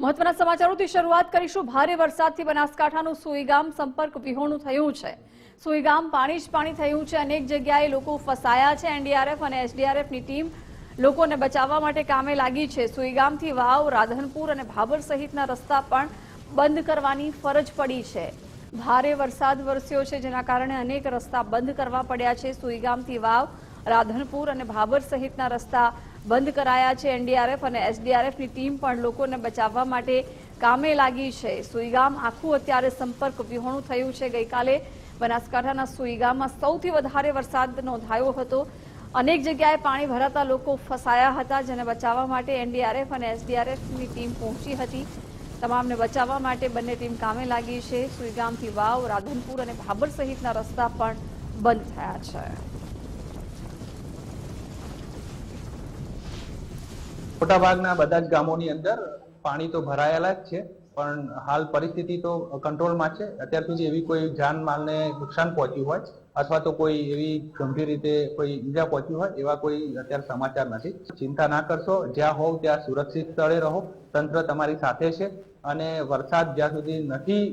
મહત્વના સમાચારોથી શરૂઆત કરીશું. ભારે વરસાદથી બનાસકાંઠાનું સુઈગામ સંપર્ક વિહોણું થયું છે. સુઈગામ પાણી જ પાણી થયું છે. અનેક જગ્યાએ લોકો ફસાયા છે. એનડીઆરએફ અને એસડીઆરએફની ટીમ લોકોને બચાવવા માટે કામે લાગી છે. સુઈગામથી વાવ, રાધનપુર અને ભાભર સહિતના રસ્તા પણ બંધ કરવાની ફરજ પડી છે. ભારે વરસાદ વરસ્યો છે, જેના કારણે અનેક રસ્તા બંધ કરવા પડ્યા છે. સુઈગામથી વાવ રાધનપુર અને ભાભર સહિતના રસ્તા બંધ કરાયા છે એનડીઆરએફ અને એસડીઆરએફની ટીમ પણ લોકોને બચાવવા માટે કામે લાગી છે. સુઈગામ આખું અત્યારે સંપર્ક વિહોણું થયું છે. ગઈકાલે બનાસકાંઠાના સુઈગામમાં સૌથી વધારે વરસાદ નોંધાયો હતો. અનેક જગ્યાએ પાણી ભરાતા લોકો ફસાયા હતા, જેને બચાવવા માટે એનડીઆરએફ અને એસડીઆરએફની ટીમ પહોંચી હતી. તમામને બચાવવા માટે બંને ટીમ કામે લાગી છે. સુઈગામથી વાવ, રાધનપુર અને ભાભર સહિતના રસ્તા પણ બંધ થયા છે. મોટાભાગના બધા જ ગામોની અંદર પાણી તો ભરાયેલા જ છે, પણ હાલ પરિસ્થિતિ તો કંટ્રોલમાં છે. અત્યાર સુધી એવી કોઈ જાનમાલને નુકસાન પહોંચ્યું હોય, અથવા તો કોઈ એવી ગંભીર રીતે કોઈ ઈજા પહોંચી હોય, એવા કોઈ અત્યારે સમાચાર નથી. ચિંતા ના કરશો, જ્યાં હોવ ત્યાં સુરક્ષિત સ્થળે રહો. તંત્ર તમારી સાથે છે અને વરસાદ જ્યાં સુધી નથી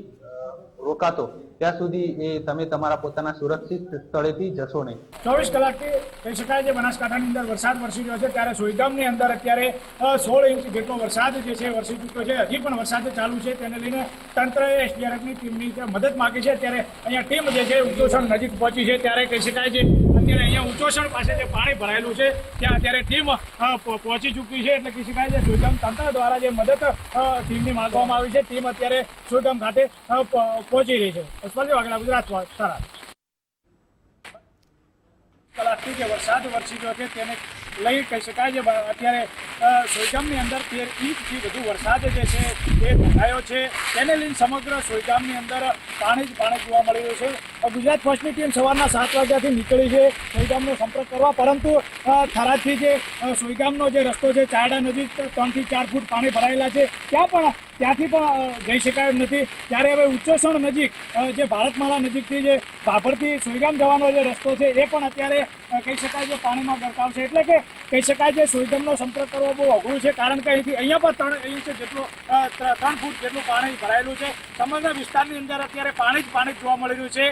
રોકાતો. ત્યાં સુધી એ તમે તમારા પોતાના સુરક્ષિત સ્થળેથી જશો નહીં. ચોવીસ કલાકથી કહી શકાય છે, બનાસકાંઠાની અંદર વરસાદ વરસી રહ્યો છે. ત્યારે સોયગામની અંદર અત્યારે સોળ ઇંચ જેટલો વરસાદ જે છે, વરસી ચૂક્યો છે. હજી પણ વરસાદ ચાલુ છે. તેને લઈને તંત્રએ એસડીઆરએફની ટીમની મદદ માગી છે. ત્યારે અહીંયા ટીમ જે છે ઉદ્યોષણ નજીક પહોંચી છે. ત્યારે કહી શકાય છે, અત્યારે અહીંયા ઉચ્ચોષણ પાસે જે પાણી ભરાયેલું છે, ત્યાં અત્યારે ટીમ પહોંચી ચૂકી છે. એટલે કહી શકાય છે સોયગામ તંત્ર દ્વારા જે મદદ ટીમની માંગવામાં આવી છે. ટીમ અત્યારે સોયગામ ખાતે પહોંચી રહી છે. અસ્પલજી વાઘેલા ગુજરાત સારા. કલાકથી જે વરસાદ વરસી ગયો છે. તેને લઈ કહી શકાય છે. અત્યારે સોયગામની અંદર તેર ઇંચથી વધુ વરસાદ જે છે એ નોંધાયો છે. તેને લઈને સમગ્ર સોયગામની અંદર પાણી જ પાણી જોવા મળી રહ્યું છે. ગુજરાત ફર્સ્ટની ટીમ સવારના સાત વાગ્યાથી નીકળી છે સોયગામનો સંપર્ક કરવા. પરંતુ થરાદથી જે સોયગામનો જે રસ્તો છે, ચારડા નજીક ત્રણથી ચાર ફૂટ પાણી ભરાયેલા છે. ત્યાં પણ, ત્યાંથી પણ જઈ શકાય નથી. ત્યારે હવે ઉચ્ચસણ નજીક જે ભારતમાળા નજીકથી જે ભાભરથી સોયગામ જવાનો જે રસ્તો છે, એ પણ અત્યારે કહી શકાય છે પાણીમાં ગરકાવ છે. એટલે કે કહી શકાય છે સોયગામનો સંપર્ક કરવો બહુ અઘરું છે, કારણ કે અહીંથી અહીંયા પણ ત્રણ ઇંચ જેટલું ત્રણ ફૂટ જેટલું પાણી ભરાયેલું છે. સમગ્ર વિસ્તારની અંદર અત્યારે પાણી જ પાણી જોવા મળી છે.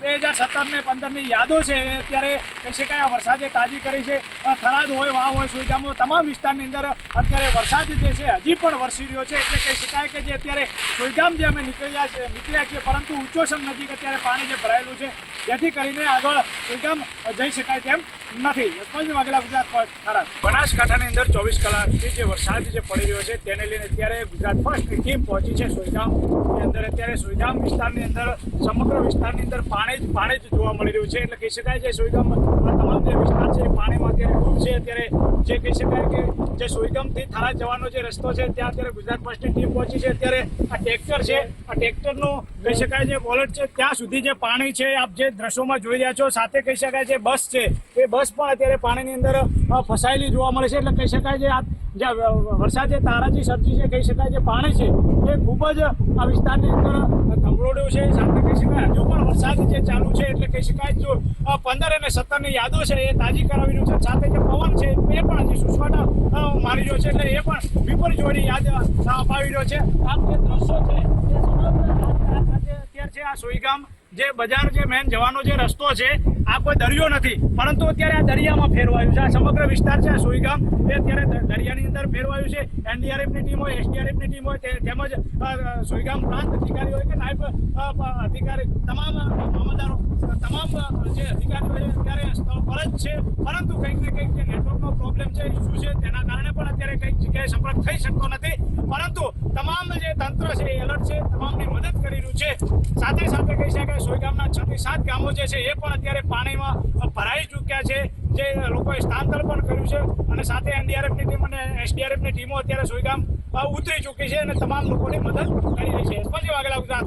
બે હજાર સત્તર ને પંદરની યાદો છે અત્યારે કહી શકાય વરસાદે તાજી કરી છે. થરાદ હોય, વાવ હોય સોયગામો તમામ વિસ્તારની અંદર અત્યારે વરસાદ જે છે, હજી પણ વરસી રહ્યો છે. એટલે કહી શકાય કે જે અત્યારે સોયગામ જે અમે નીકળ્યા છે, નીકળ્યા છીએ, પરંતુ ઉચ્ચોષણ નજીક અત્યારે પાણી જે ભરાયેલું છે, જેથી કરીને આગળ સોયગામ જઈ શકાય તેમ નથી. પંચ થરાદ બનાસકાંઠાની અંદર ચોવીસ કલાકથી જે વરસાદ જે પડી રહ્યો છે, તેને લઈને અત્યારે ગુજરાત ફર્સ્ટની ટીમ પહોંચી છે સોયગામની અંદર. અત્યારે સોયગામ વિસ્તારની અંદર, સમગ્ર વિસ્તારની અંદર પાણી જ પાણી જ જોવા મળી રહ્યું છે. એટલે કહી શકાય છે સોયગામ તમામ જે વિસ્તાર છે પાણીમાં અત્યારે ડૂબ છે. અત્યારે જે કહી શકાય કે જે સુઈગમથી થરાદ જવાનો જે રસ્તો છે, ત્યાં અત્યારે ગુજરાત ફર્સ્ટની ટીમ પહોંચી છે. અત્યારે આ ટ્રેક્ટર છે, આ ટ્રેક્ટરનું કહી શકાય જે વોલેટ છે, ત્યાં સુધી જે પાણી છે, આપ જે દ્રશ્યોમાં જોઈ રહ્યા છો, સાથે કહી શકાય જે બસ છે, એ બસ પણ અત્યારે પાણીની અંદર ફસાયેલી જોવા મળે છે. એટલે કહી શકાય છે આ જે વરસાદ તારાજી સર્જી છે, કહી શકાય, જે પાણી છે, એ ખૂબ જ આ વિસ્તારની અંદર ધમરોડ્યું છે. સાથે કહી શકાય, હજુ પણ વરસાદ જે ચાલુ છે, એટલે કહી શકાય જો પંદર અને સત્તરની યાદો છે, એ તાજી કરાવી રહ્યું છે. સાથે જે પવન છે, એ પણ હજી સુસવાટા મારી રહ્યો છે, એટલે એ પણ વિપરીત જોડી યાદ અપાવી રહ્યો છે. આ જે દ્રશ્યો છે સમગ્ર આ- જે અત્યારે છે, આ સોઈગામ. જે બજાર જે મેન જવાનો જે રસ્તો છે, આ કોઈ દરિયો નથી. પરંતુ અત્યારે આ દરિયામાં ફેરવાયું છે. આ સમગ્ર વિસ્તાર છે સુઈગામ, એ અત્યારે દરિયાની અંદર ફેરવાયું છે. એનડીઆરએફની ટીમ હોય, એસડીઆરએફની ટીમ હોય તેમજ સુઈગામ પ્રાંત અધિકારી હોય કે નાયબ અધિકારી, તમામ મામલદારો, તમામ જે અધિકારીઓ છે અત્યારે જ છે. પરંતુ કંઈક ને કંઈક જે નેટવર્કનો પ્રોબ્લેમ છે ઇસ્યુ છે, તેના કારણે પણ અત્યારે કંઈક જગ્યાએ સંપર્ક થઈ શકતો નથી. પરંતુ તમામ જે તંત્ર છે એલર્ટ છે, તમામની મદદ કરી રહ્યું છે. સાથે સાથે કહી શકાય સોયગામના છ થી સાત ગામો જે છે, એ પણ અત્યારે પાણીમાં ભરાઈ ચૂક્યા છે. જે લોકોએ સ્થાનાંતર પણ કર્યું છે અને સાથે એનડીઆરએફની ટીમ અને એસડીઆરએફની ટીમો અત્યારે સોયગામ ઉતરી ચૂકી છે અને તમામ લોકોની મદદ કરી રહી છે. પછી વાગેલા ગુજરાત